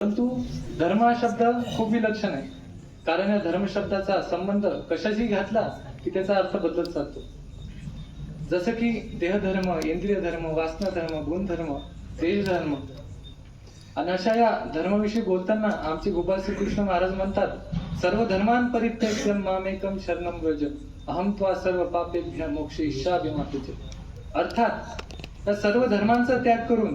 परंतु धर्म हा शब्द खूप विलक्षण आहे. कारण या धर्म शब्दाचा संबंध कशाशी घातला की त्याचा अर्थ बदलत जातो. जसं की देहधर्म इंद्रिय धर्म वासना धर्म गुणधर्म देशधर्म आणि अशा या धर्माविषयी बोलताना आमचे गोपाल श्रीकृष्ण महाराज म्हणतात सर्व धर्मान परित्यज्य मामेकम शरणम व्रज अहम त्वा सर्व पापेभ्य मोक्ष इच्छाभिमातुचे अर्थात या सर्व धर्मांचा त्याग करून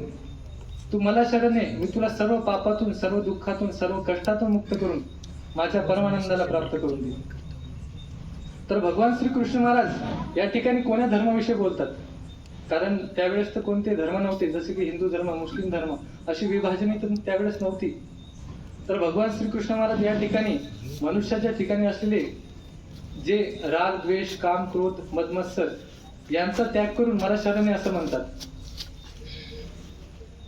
तू मला शरण ये. मी तुला सर्व पापातून सर्व दुःखातून सर्व कष्टातून मुक्त करून माझ्या परमानंदाला प्राप्त करून देईन. तर भगवान श्रीकृष्ण महाराज या ठिकाणी कोण्या धर्माविषयी बोलतात? कारण त्यावेळेस तर कोणते धर्म नव्हते जसे की हिंदू धर्म मुस्लिम धर्म अशी विभाजने तर त्यावेळेस नव्हती. तर भगवान श्रीकृष्ण महाराज या ठिकाणी मनुष्याच्या ठिकाणी असलेले जे राग द्वेष काम क्रोध मदमत्सर यांचा त्याग करून मला शरण असं म्हणतात.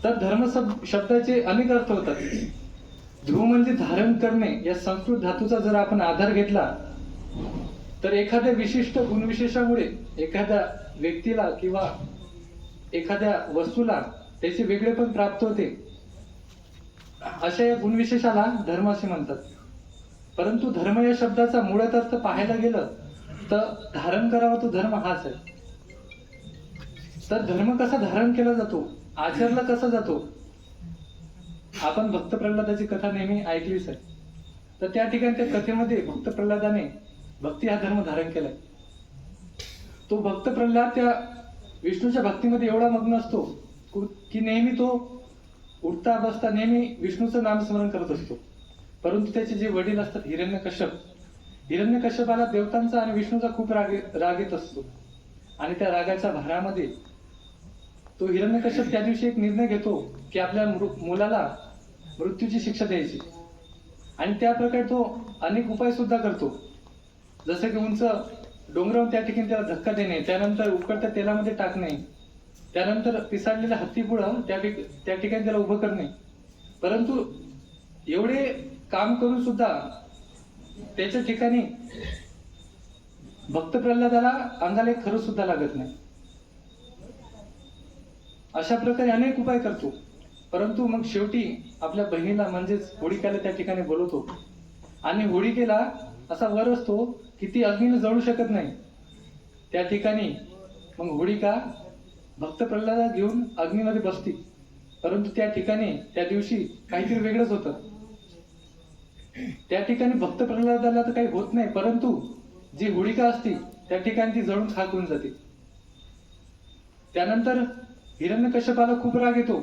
तर धर्म शब्दाचे अनेक अर्थ होतात. ध्रुव म्हणजे धारण करणे. या संस्कृत धातूचा जर आपण आधार घेतला तर एखाद्या विशिष्ट गुणविशेषामुळे एखाद्या व्यक्तीला किंवा एखाद्या वस्तूला त्याचे वेगळे पण प्राप्त होते. अशा या गुणविशेषाला धर्म असे म्हणतात. परंतु धर्म या शब्दाचा मुळात अर्थ पाहायला गेलं तर धारण करावा तो धर्म हाच आहे. तर धर्म कसा धारण केला जातो? आचरला कसा जातो? आपण भक्त प्रल्हादाची कथा नेहमी ऐकलीच आहे तर त्या ठिकाणी त्या कथेमध्ये भक्त प्रल्हादाने भक्ती हा धर्म धारण केलाय. तो भक्त प्रल्हाद त्या विष्णूच्या भक्तीमध्ये एवढा मग्न असतो की नेहमी तो उठता बसता नेहमी विष्णूचं नामस्मरण करत असतो. परंतु त्याचे जे वडील असतात हिरण्यकश्यप हिरण्यकश्यपाला देवतांचा आणि विष्णूचा खूप राग राग येत असतो. आणि त्या रागाच्या भारामध्ये तो हिरण्यकश्यप त्या दिवशी एक निर्णय घेतो की आपल्या मृ- मुलाला मृत्यूची शिक्षा द्यायची. आणि त्या प्रकारे तो अनेक उपाय सुद्धा करतो. जसं की उंच डोंगरावर त्या ठिकाणी त्याला धक्का देणे त्यानंतर उकळत्या तेलामध्ये टाकणे त्यानंतर पिसाळलेल्या हत्तीपुढं त्या ठिक- त्या ठिकाणी त्याला उभं करणे. परंतु एवढे काम करून सुद्धा त्याच्या ठिकाणी भक्त प्रल्हादाला अंगाला एक खरं सुद्धा लागत नाही. अशा प्रकारे अनेक उपाय करतो. परंतु मग शेवटी आपल्या बहिणीला म्हणजेच होळिकाला त्या ठिकाणी बोलवतो. आणि होळिकेला असा वर असतो की ती अग्नीला जळू शकत नाही. त्या ठिकाणी मग होळिका भक्त प्रल्हादा घेऊन अग्नीमध्ये बसती. परंतु त्या ठिकाणी त्या दिवशी काहीतरी वेगळंच होतं. त्या ठिकाणी भक्त प्रल्हादाला तर काही होत नाही परंतु जी होळिका असती त्या ठिकाणी ती जळून खाक होऊन जाते. त्यानंतर हिरण्यकश्यपाला खूप राग येतो.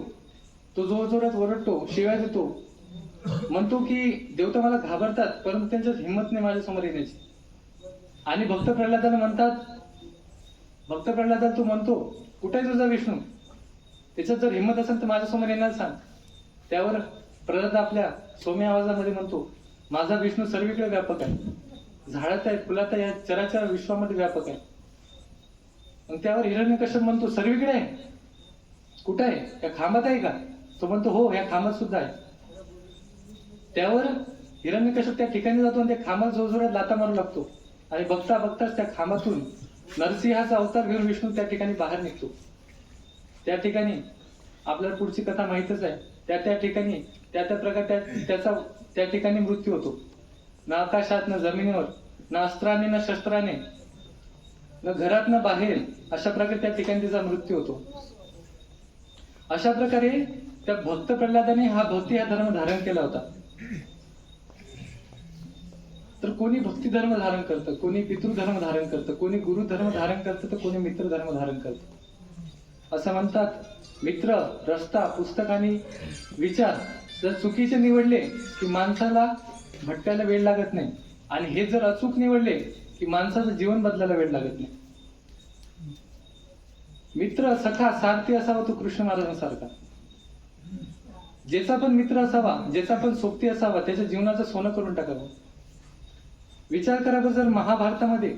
तो जोर जोरात ओरडतो शिव्या देतो. म्हणतो की देवता मला घाबरतात परंतु त्यांच्यात हिंमत नाही माझ्यासमोर येण्याची. आणि भक्त प्रल्हादाला म्हणतात भक्त प्रल्हादाला तू म्हणतो कुठे तुझा विष्णू? त्याच्यात जर हिंमत असेल तर माझ्यासमोर येणार सांग. त्यावर प्रल्हाद आपल्या सौम्य आवाजामध्ये म्हणतो माझा विष्णू सर्वीकडे व्यापक आहे. झाडात आहे फुलात आहे या विश्वामध्ये व्यापक आहे. मग त्यावर हिरण्यकश्यप म्हणतो सर्वीकडे आहे. कुठं आहे? या खांबात आहे का? तो म्हणतो हो या खांबात सुद्धा आहे. त्यावर हिरण्यकश्यप त्या ठिकाणी जातो आणि त्या खांबात जोरजोरात लाता मारू लागतो. आणि बघता बघताच त्या खांबातून नरसिंहाचा अवतार घेऊन विष्णू त्या ठिकाणी बाहेर निघतो. त्या ठिकाणी आपल्याला पुढची कथा माहितच आहे. त्या त्या ठिकाणी त्या त्या प्रकारे त्या- त्याचा त्या ठिकाणी मृत्यू होतो. ना आकाशात ना जमिनीवर ना अस्त्राने ना शस्त्राने न घरात ना बाहेर अशा प्रकारे त्या ठिकाणी तिचा मृत्यू होतो. अशा प्रकारे त्या भक्त प्रल्हादाने हा भक्ती हा धर्म धारण केला होता. तर कोणी भक्ती धर्म धारण करतं कोणी पितृधर्म धारण करतं कोणी गुरु धर्म धारण करतं तर कोणी मित्र धर्म धारण करतं. असं म्हणतात मित्र रस्ता पुस्तक आणि विचार जर चुकीचे निवडले की माणसाला भटकायला वेळ लागत नाही. आणि हे जर अचूक निवडले की माणसाचं जीवन बदलायला वेळ लागत नाही. मित्र सखा सारथी असावा तो कृष्ण महाराजांसारखा. ज्याचा पण मित्र असावा ज्याचा पण सोबती असावा त्याच्या जीवनाचं सोनं करून टाकावं. विचार करा बरं जर महाभारतामध्ये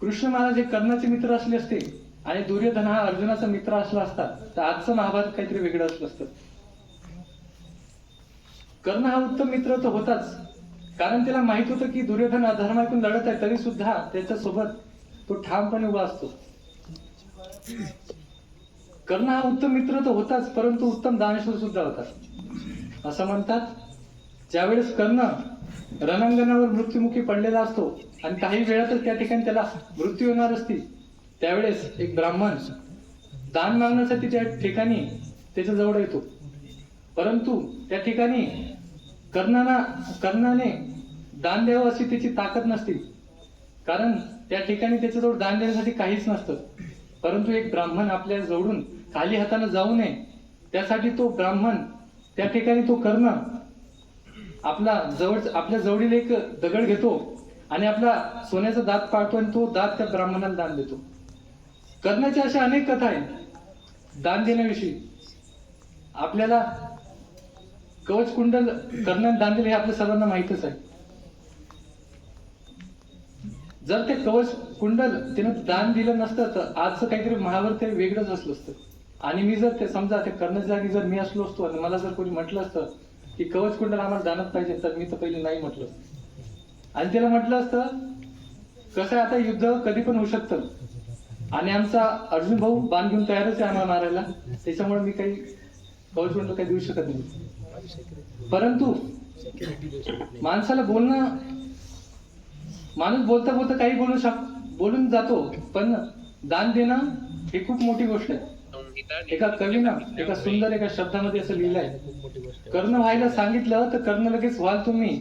कृष्ण महाराज हे कर्णाचे मित्र असले असते आणि दुर्योधन हा अर्जुनाचा मित्र असला असता तर आजचं महाभारत काहीतरी वेगळं असलं असतं. कर्ण हा उत्तम मित्र तर होताच. कारण त्याला माहीत होतं की दुर्योधन अधर्मातून लढत आहे तरी सुद्धा त्याच्यासोबत तो ठामपणे उभा असतो. कर्ण हा उत्तम मित्र तर होताच परंतु उत्तम दानेश्वर सुद्धा होता असं म्हणतात ज्यावेळेस कर्ण रणांगणावर मृत्युमुखी पडलेला असतो आणि काही वेळातच त्या ठिकाणी त्याला मृत्यू येणार असती त्यावेळेस एक ब्राह्मण दान मागण्यासाठी त्या ठिकाणी त्याच्याजवळ येतो. परंतु त्या ठिकाणी कर्णाना कर्णाने दान द्यावं अशी त्याची ताकद नसते. कारण त्या ठिकाणी त्याच्याजवळ दान देण्यासाठी काहीच नसतं. परंतु एक ब्राह्मण आपल्या जवळून खाली हाताने जाऊ नये. त्यासाठी तो ब्राह्मण त्या ठिकाणी तो कर्ण आपला जवळ आपल्या जवळील एक दगड घेतो आणि आपला सोन्याचा दात पाळतो आणि तो दात त्या ब्राह्मणाला दान देतो. कर्णाच्या अशा अनेक कथा आहेत. दान देण्याविषयी आपल्याला कवच कुंडल कर्णाने दान दिले हे आपल्या सर्वांना माहितच आहे. जर ते कवच कुंडल त्यानं दान दिलं नसतं तर आजचं काहीतरी महावर ते वेगळंच असलं असतं. आणि मी जर ते समजा ते कर्णाच्या जागी जर मी असलो असतो आणि मला जर कोणी म्हटलं असतं की कवच कुंडल आम्हाला दानच पाहिजे तर मी तर पहिले नाही म्हटलं. आणि त्याला म्हटलं असतं कसं आहे आता युद्ध कधी पण होऊ शकतं. आणि आमचा अर्जुन भाऊ बाण घेऊन तयारच आहे आम्हाला मारायला. त्याच्यामुळे मी काही कवच कुंडल काही देऊ शकत नाही. परंतु माणसाला बोलणं माणूस बोलता बोलता काही बोलू शक बोलून जातो पण दान देणं ही खूप मोठी गोष्ट आहे. एका कवीनं एका सुंदर एका शब्दामध्ये असं लिहिलंय. कर्ण व्हायला सांगितलं तर कर्ण लगेच व्हाल तुम्ही.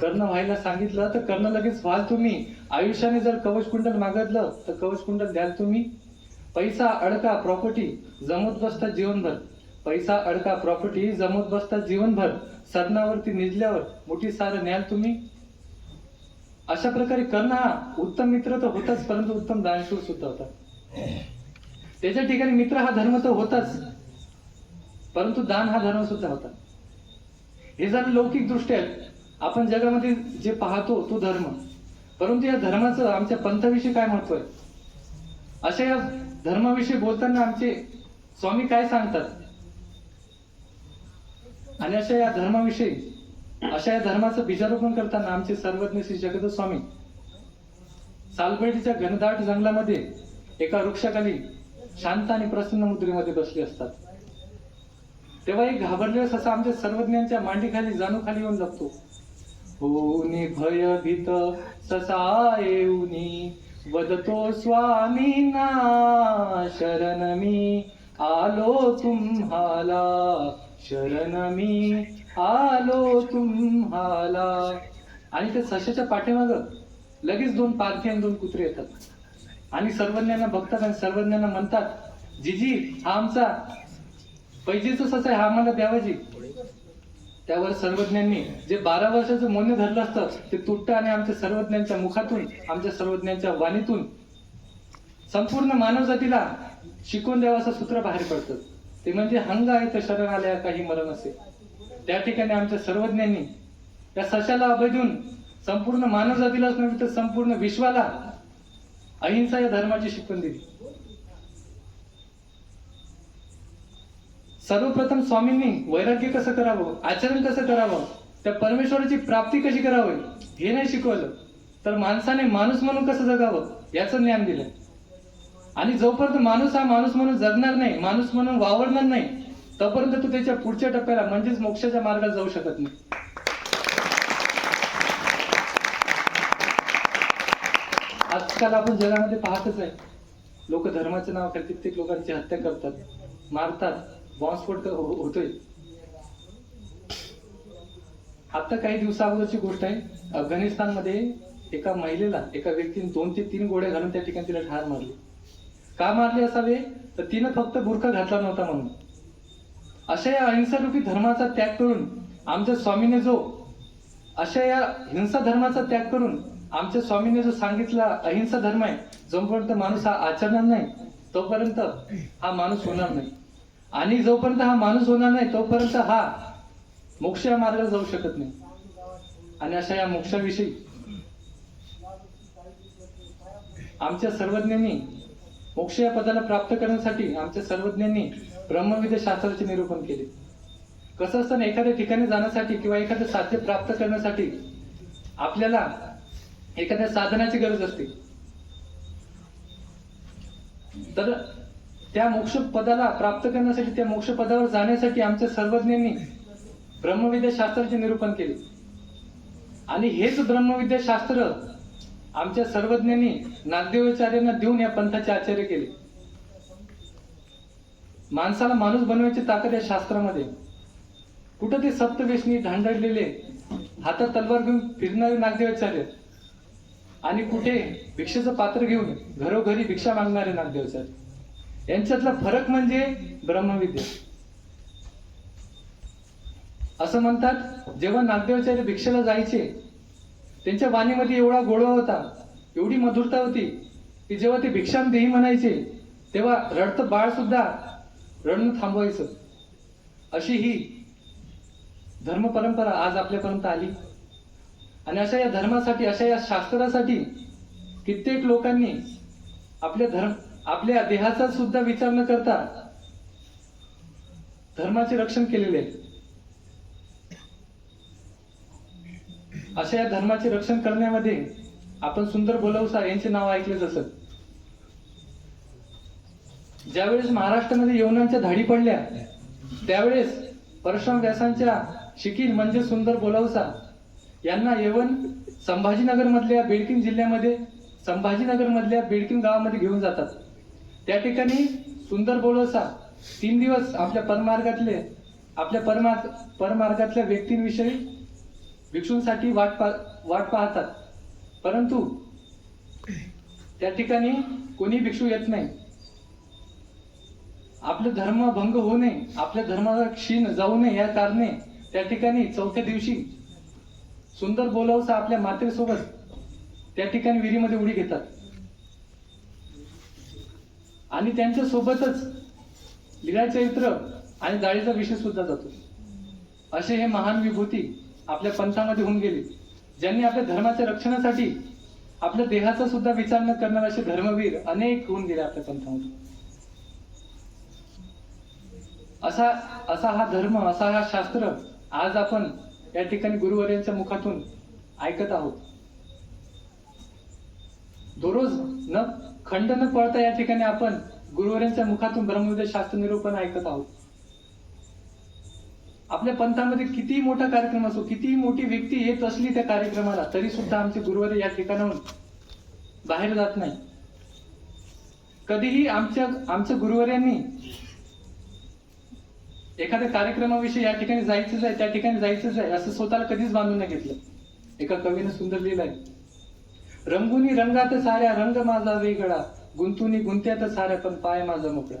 कर्ण व्हायला सांगितलं तर कर्ण लगेच व्हाल तुम्ही. आयुष्याने जर कवच कुंडल मागितलं तर कवच कुंडल द्याल तुम्ही. पैसा अडका प्रॉपर्टी जमत बसता जीवनभर. पैसा अडका प्रॉपर्टी जमत बसता जीवनभर. सदनावरती निजल्यावर मोठी सार न्याल तुम्ही. अशा प्रकारे कर्ण हा उत्तम मित्र तर होताच परंतु उत्तम दानशूर सुद्धा होता त्याच्या ठिकाणी मित्र हा धर्म तर होताच परंतु दान हा धर्म सुद्धा होता. हे जर लौकिक दृष्ट्या आपण जगामध्ये जे पाहतो तो धर्म परंतु या धर्माचं आमच्या पंथाविषयी काय महत्त्व आहे? अशा या धर्माविषयी बोलताना आमचे स्वामी काय सांगतात? आणि अशा या धर्माविषयी अशा या धर्माचं बीजारोपण करताना आमचे सर्वज्ञ श्री जगद स्वामी सालपेटीच्या घनदाट जंगलामध्ये एका वृक्षाखाली शांत आणि प्रसन्न मुद्रेमध्ये बसले असतात. तेव्हा एक घाबरले असा आमच्या सर्वज्ञांच्या मांडीखाली जाणू खाली येऊन लागतो होनी भयभीत ससा येऊनी वदतो स्वामी ना शरण मी आलो तुम्हाला शरण मी. आलो तुम्हाला. आणि त्या सशाच्या पाठीमाग लगेच दोन पारखी आणि दोन कुत्रे येतात. आणि सर्वज्ञांना बघतात आणि सर्वज्ञांना म्हणतात जीजी हा आमचा पैजेच ससा आहे हा आम्हाला द्यावाजी त्यावर सर्वज्ञांनी जे बारा वर्षाचं मोन्य धरलं असतं ते तुटतं आणि आमच्या सर्वज्ञांच्या मुखातून आमच्या सर्वज्ञांच्या वाणीतून संपूर्ण मानवजातीला शिकवून द्यावं असं सूत्र बाहेर पडतं. ते म्हणजे हंग आहे तर शरण आल्या काही मरण असेल. त्या ठिकाणी आमच्या सर्वज्ञांनी त्या सशाला अभय देऊन संपूर्ण मानवजातीलाच नव्हे तर संपूर्ण विश्वाला अहिंसा या धर्माची शिकवण दिली. सर्वप्रथम स्वामींनी वैराग्य कसं करावं आचरण कसं करावं त्या परमेश्वराची प्राप्ती कशी करावी हे नाही शिकवलं तर माणसाने माणूस म्हणून कसं जगावं याचं ज्ञान दिलं. आणि जोपर्यंत माणूस हा माणूस म्हणून जगणार नाही माणूस म्हणून वावरणार नाही तोपर्यंत तू त्याच्या पुढच्या टप्प्याला म्हणजेच मोक्षाच्या मार्गात जाऊ शकत नाही. आजकाल आपण जगामध्ये पाहतच आहे. लोक धर्माचे नाव काय कित्येक लोकांची हत्या करतात मारतात बॉम्बस्फोट हो- होतोय. आता काही दिवसा अगोदरची गोष्ट आहे. अफगाणिस्तानमध्ये एका महिलेला एका व्यक्तीने दोन ते तीन गोळ्या घालून त्या ठिकाणी तिला ठार मारली. का मारले असावे? तर तिनं फक्त बुरखा घातला नव्हता म्हणून. अशा या अहिंसारूपी धर्माचा त्याग करून आमच्या स्वामीने जो अशा या हिंसा धर्माचा त्याग करून आमच्या स्वामीने जो सांगितला अहिंसा धर्म आहे जोपर्यंत माणूस हा आचरणार नाही तोपर्यंत हा माणूस होणार नाही. आणि जोपर्यंत हा माणूस होणार नाही तोपर्यंत हा मोक्ष या मार्गाला जाऊ शकत नाही. आणि अशा या मोक्षाविषयी आमच्या सर्वज्ञांनी मोक्ष या पदाला प्राप्त करण्यासाठी आमच्या सर्वज्ञांनी ब्रह्मविद्या शास्त्राचे निरूपण केले. कसं असतं एखाद्या ठिकाणी जाण्यासाठी किंवा एखादं साध्य प्राप्त करण्यासाठी आपल्याला एखाद्या साधनाची गरज असते. तर त्या मोक्ष पदाला प्राप्त करण्यासाठी त्या मोक्ष पदावर जाण्यासाठी आमच्या सर्वज्ञांनी ब्रह्मविद्या शास्त्राचे निरूपण केले. आणि हेच ब्रह्मविद्या शास्त्र आमच्या सर्वज्ञांनी नागदेवाचार्यांना देऊन या पंथाचे आचार्य केले. माणसाला माणूस बनवायची ताकद या शास्त्रामध्ये. कुठं ते सप्तवेशनी ढांढळलेले हातात तलवार घेऊन फिरणारे नागदेवाचार्य आणि कुठे भिक्षेचं पात्र घेऊन घरोघरी भिक्षा मागणारे नागदेवाचार्य. यांच्यातला फरक म्हणजे ब्रह्मविद्या. असं म्हणतात जेव्हा नागदेवाचार्य भिक्षेला जायचे त्यांच्या वाणीमध्ये एवढा गोळा होता एवढी मधुरता होती की जेव्हा ते भिक्षाम देही म्हणायचे तेव्हा रडतं बाळ सुद्धा रडणं थांबवायचं. अशी ही धर्म परंपरा आज आपल्यापर्यंत आली. आणि अशा या धर्मासाठी अशा या शास्त्रासाठी कित्येक लोकांनी आपल्या धर्म आपल्या देहाचा सुद्धा विचार न करता धर्माचे रक्षण केलेले आहे. अशा या धर्माचे रक्षण करण्यामध्ये आपण सुंदर बोलवसा यांचे नाव ऐकलेच असत ज्यावेळेस महाराष्ट्रामध्ये यवनांच्या धाडी पडल्या त्यावेळेस परशुराम व्यासांच्या शिकील म्हणजे सुंदर बोलावसा यांना यवन संभाजीनगर मधल्या बेडकिन जिल्ह्यामध्ये संभाजीनगर मधल्या बेडकिन गावामध्ये घेऊन जातात. त्या ठिकाणी सुंदर बोलवसा तीन दिवस आपल्या परमार्गातले आपल्या परमार्ग परमार्गातल्या व्यक्तींविषयी भिक्षूंसाठी वाट पा वाट पाहतात. परंतु त्या ठिकाणी कोणी भिक्षू येत नाही. आपलं धर्म भंग होऊ नये आपल्या धर्माला क्षीण जाऊ नये या कारणे त्या ठिकाणी चौथ्या दिवशी सुंदर बोलावसा आपल्या मातेसोबत त्या ठिकाणी विहिरीमध्ये उडी घेतात. आणि त्यांच्या सोबतच लीला चैत्र आणि जाळीचा विषय सुद्धा जातो. असे हे महान विभूती आपल्या पंथामध्ये होऊन गेले ज्यांनी आपल्या धर्माच्या रक्षणासाठी आपल्या देहाचा सुद्धा विचार न करणार असे धर्मवीर अनेक होऊन गेले आपल्या पंथामध्ये. असा असा हा धर्म असा हा शास्त्र आज आपण या ठिकाणी गुरुवर्यांच्या मुखातून ऐकत आहोत. दररोज न खंड न पळता या ठिकाणी आपण गुरुवर्यांच्या मुखातून ब्रह्मविद्या शास्त्र निरूपण ऐकत आहोत. आपल्या पंथामध्ये कितीही मोठा कार्यक्रम असो कितीही मोठी व्यक्ती येत असली त्या कार्यक्रमाला तरी सुद्धा आमचे गुरुवर या ठिकाणाहून बाहेर जात नाही. कधीही आमच्या आमच्या गुरुवर्यांनी एखाद्या कार्यक्रमाविषयी या ठिकाणी जायचंच आहे त्या ठिकाणी जायचंच आहे असं स्वतःला कधीच बांधून नाही घेतलं. एका कवीनं सुंदर लिहिलं आहे रंगुनी रंगात साऱ्या रंग माझा वेगळा गुंतुनी गुंत्यात साऱ्या पण पाय माझा मोकळा.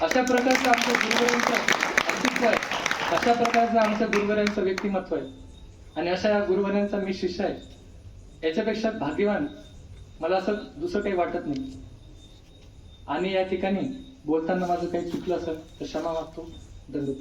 अशा प्रकारचं आमच्या गुरुवरांचं अस्तित्व आहे. अशा प्रकारचं आमच्या गुरुवरांचं व्यक्तिमत्व आहे. आणि अशा या गुरुवरांचा मी शिष्य आहे. याच्यापेक्षा भाग्यवान मला असं दुसरं काही वाटत नाही. आणि या ठिकाणी बोलताना माझं काही चुकलं असेल तर क्षमा मागतो. Dando